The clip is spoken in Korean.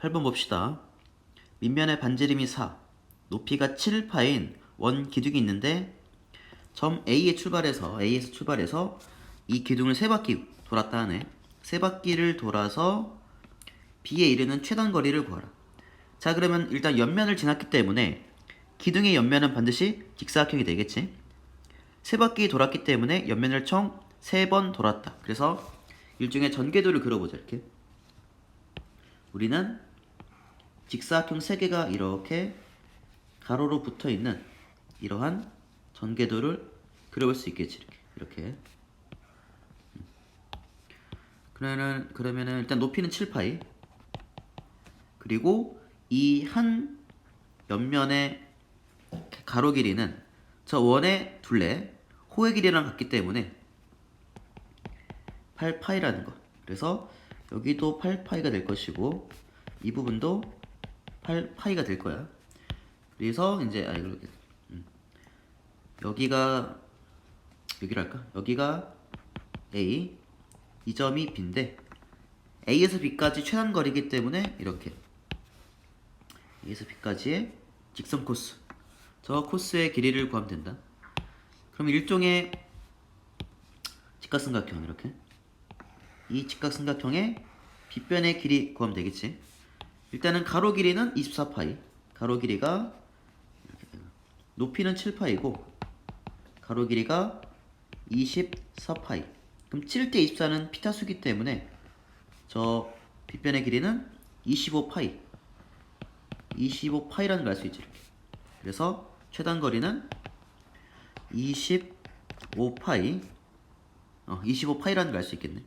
8번 봅시다. 밑면의 반지름이 4, 높이가 7파인 원 기둥이 있는데 점 A에 출발해서 A에서 출발해서 이 기둥을 세 바퀴 돌았다 하네. 세 바퀴를 돌아서 B에 이르는 최단 거리를 구하라. 자 그러면 일단 옆면을 지났기 때문에 기둥의 옆면은 반드시 직사각형이 되겠지. 세 바퀴 돌았기 때문에 옆면을 총 세 번 돌았다. 그래서 일종의 전개도를 그려보자 이렇게. 우리는 직사각형 세 개가 이렇게 가로로 붙어 있는 이러한 전개도를 그려볼 수 있겠지 이렇게 이렇게. 음. 그러면은 그러면은 일단 높이는 7파이 그리고 이 한 옆면의 가로 길이는 저 원의 둘레 호의 길이랑 같기 때문에 8파이라는 거. 그래서 여기도 8파이가 될 것이고 이 부분도 8 파이가 될 거야. 그래서 이제 아 이거 음. 여기가 여기랄까? 여기가 A 이 점이 B인데 A에서 B까지 최단 거리이기 때문에 이렇게 A에서 B까지의 직선 코스 저 코스의 길이를 구하면 된다. 그럼 일종의 직각삼각형 이렇게 이 직각삼각형의 빗변의 길이 구하면 되겠지. 일단은 가로 길이는 24파이. 가로 길이가 높이는 7파이고 가로 길이가 24파이. 그럼 7대 24는 피타수기 때문에 저 빗변의 길이는 25파이. 25파이라는 걸 알 수 있지. 이렇게 그래서 최단 거리는 25파이. 어, 25파이라는 걸 알 수 있겠네